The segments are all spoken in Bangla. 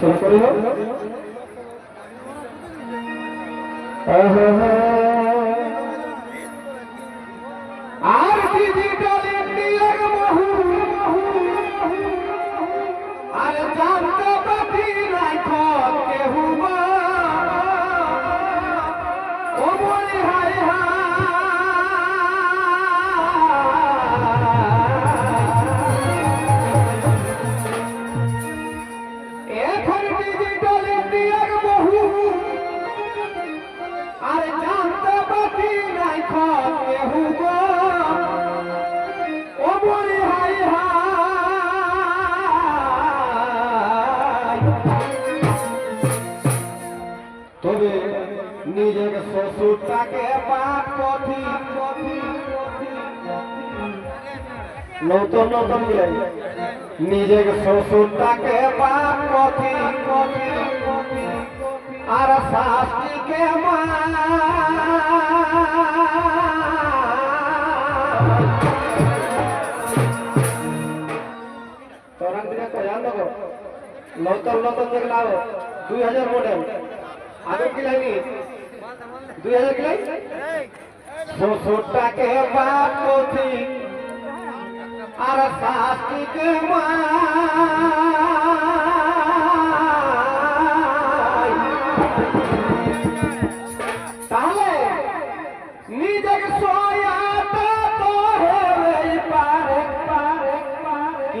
শুরু করিল। নিজের শ্বশুরটাকে বাপ কথি নতুন নতুন নিজের শ্বশুরটাকে বাপ কথি আর শাস্তিকে মা। নতুন নতুন যেগুলো দুই হাজার মডেল আগে কি লাইনি দুই হাজার কি? লাইন শ্বশুরটাকে বাপ কথি আর শাস্তিকে মা। তাহলে নিজেকে সয়াটা তো হেরে পারে পারে কি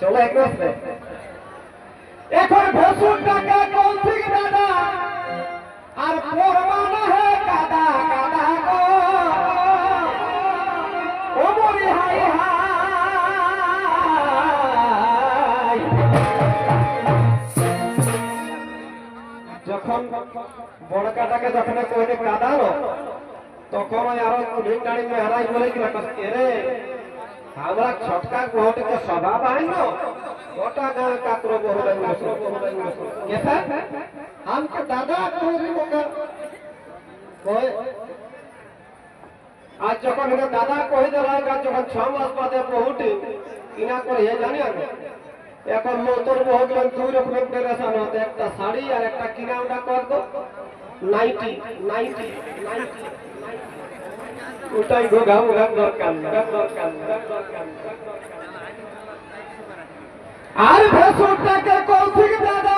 চলো এক এখন ভসুরটাকে মরি হাই হাই যখন যখন কইলে কাদালো, তখন আরও কুড়ি গাড়ি মেহরাই বলে কি রে? আমরা ছটকা কোহটিকে সভা বাহিনো গোটা গাঁ কাকরো বহু কেসা हमको दादा कोई मगर কয় আজ যখন এটা দাদা কই দেওয়া কাজ যখন ছ মাস বাদে বহুটি কিনা করে হে জানি আমি এখন মোতর বহু গেলাম দুই রকমের পেরেশান হতে একটা শাড়ি আর একটা কিনা ওটা কর দো নাইটি নাইটি নাইটি ওটাই ঘোঘা মুঘা দরকার না, দরকার না, দরকার না। আর ভেসুরটাকে কৌশিক দাদা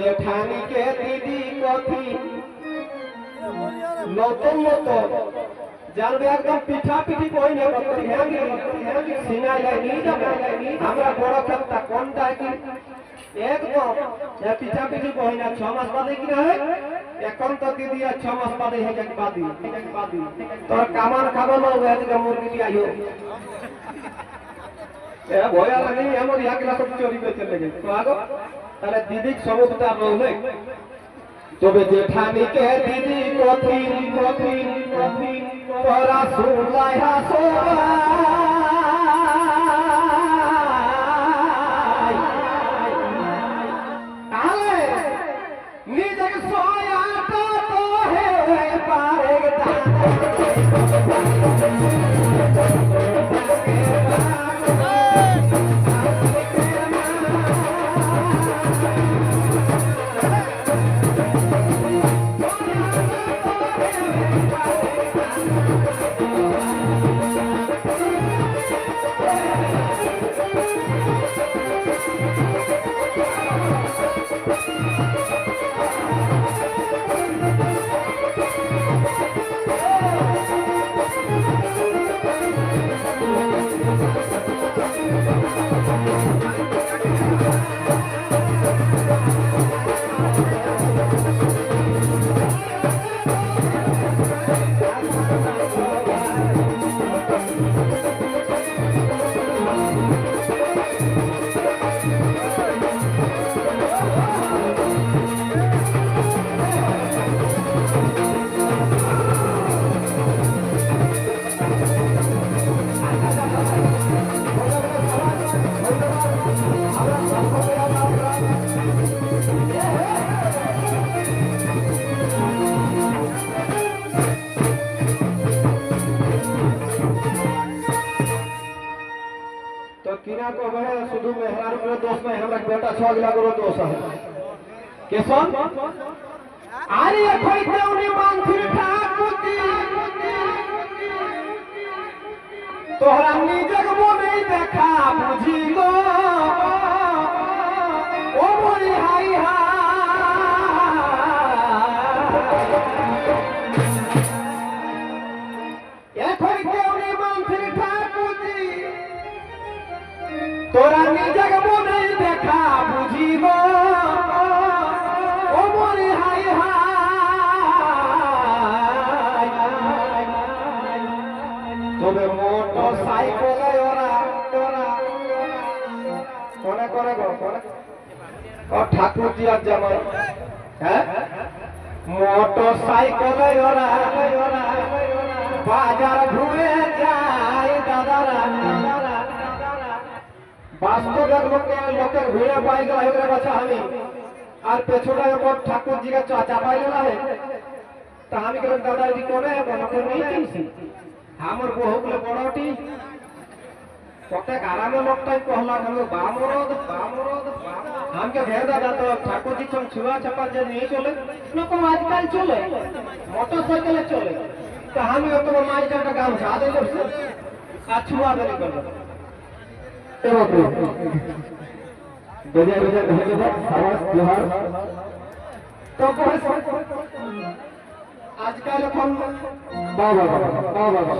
জেঠানিকে দিদি কথি? নতুন নতুন। একদম পিঠা পিঠি কই না কত হ্যাঙ্গি হ্যাঙ্গি সিনাই লাই নি যাবে। আমরা বড় ক্ষেতটা কোনটা কি একদম। পিছা পিছি বহি না, ছ মাস বাদে কি না হয়? এখন তো দিদি আর ছ মাস বাদে হে যাক বাদি তোর কামান খাব না ওয়া থেকে মুরগি দিয়ে আইও এ ভয়া লাগে এমন ইহা গেলা সব চুরি করে চলে গেছে তো আগো তাহলে দিদি সমুদ্রটা রইলে তবে জেঠানিকে দিদি কঠিন কঠিন কঠিন তোরা শুনলাই হাসোয়াই तो बिना को बड़े सुधु मेहरान को दोस्त में हमरा बेटा छग लागो दोस्त है केसन अरे अखोई ते उनी मांग फिर ठाकुती तोहरा नी जगमो नहीं देखा बुझी गो ओ मोरी हाई हाई তোরা নিজের মনে দেখা বুঝিব। ও হাই হাই তবে মোটর সাইকেলে ওরা করে ও ঠাকুর জি আর জামাই হ্যাঁ? মোটর সাইকেলে ওরা। বাজার ঘুরে যায় দাদারা। বাস্তবের লোকে লোকের ভিড়ে পাই গেল এগুলো কথা আমি আর পেছনে ওপর ঠাকুর জিকে চাপাই গেল হে? তা আমি গেলাম দাদা এটি করে মনে নেই চিনছি। আমার বহু গুলো বড়টি। কতে আরামে লোকটাই কহলা আমি বামরদ বামরদ আমাকে ভেদ দাদা, তো ঠাকুর জি সঙ্গে ছুয়া চাপা যে নিয়ে চলে। রকম আজকাল চলে মোটর সাইকেলে চলে। তা আমি অত একটা গামছা আদে আর ছুয়া বেরি করল বেজে বেজে ভেজে সাবাস বিহার তো আজকাল এখন বাবা বাবা বাবা বাবা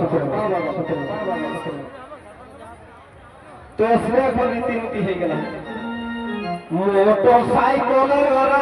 তো এসে এখন রীতিনীতি হয়ে গেল মোটর সাইকেলের ওরা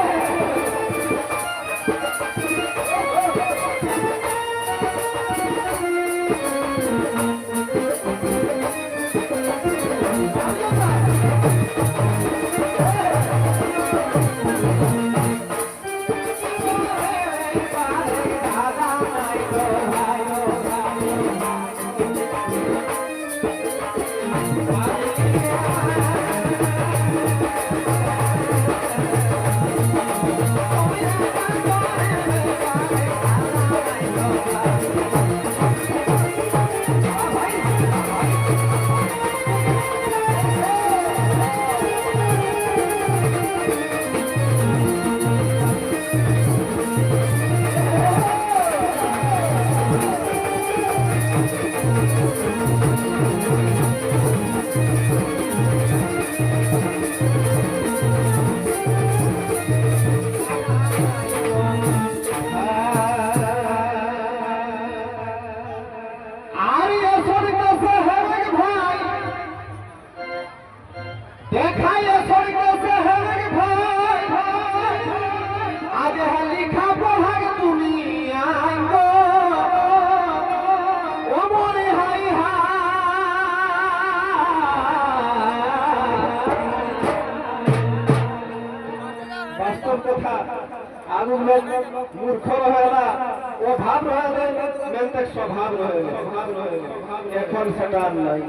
এখন সেটা আর নাই।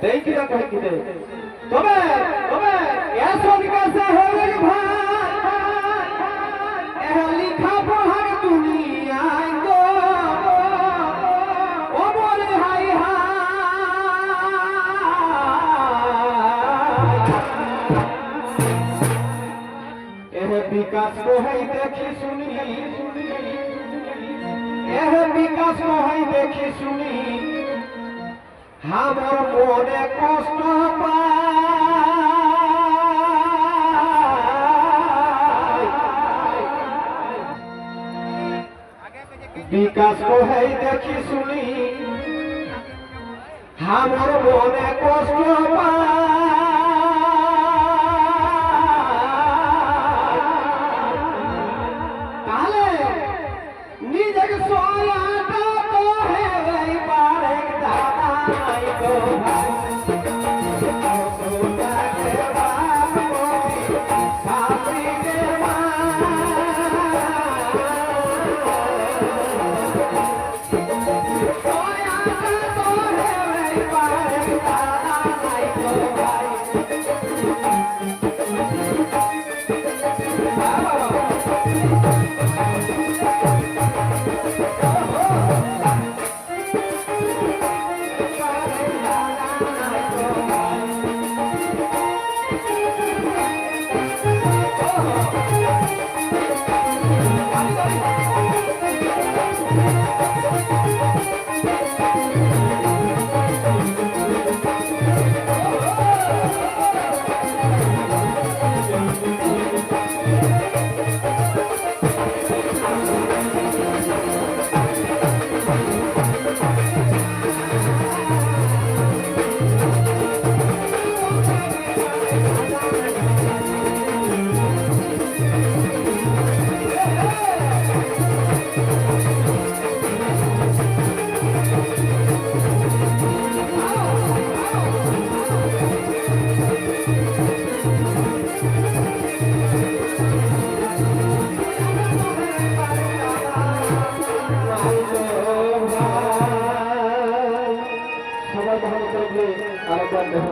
দেই কি না কই কি দে তবে তবে, এসব কাছে হলে ভাই এহ লিখা পড়ার দুনিয়ায় গো। ও বলে হাই হাই এহ বিকাশ কোহাই দেখি শুনি। এহ বিকাশ কোহাই দেখি শুনি। আমার মনে কষ্ট বিকাশ কহাই দেখি শুনি। আমার মনে কষ্ট পায়। Thank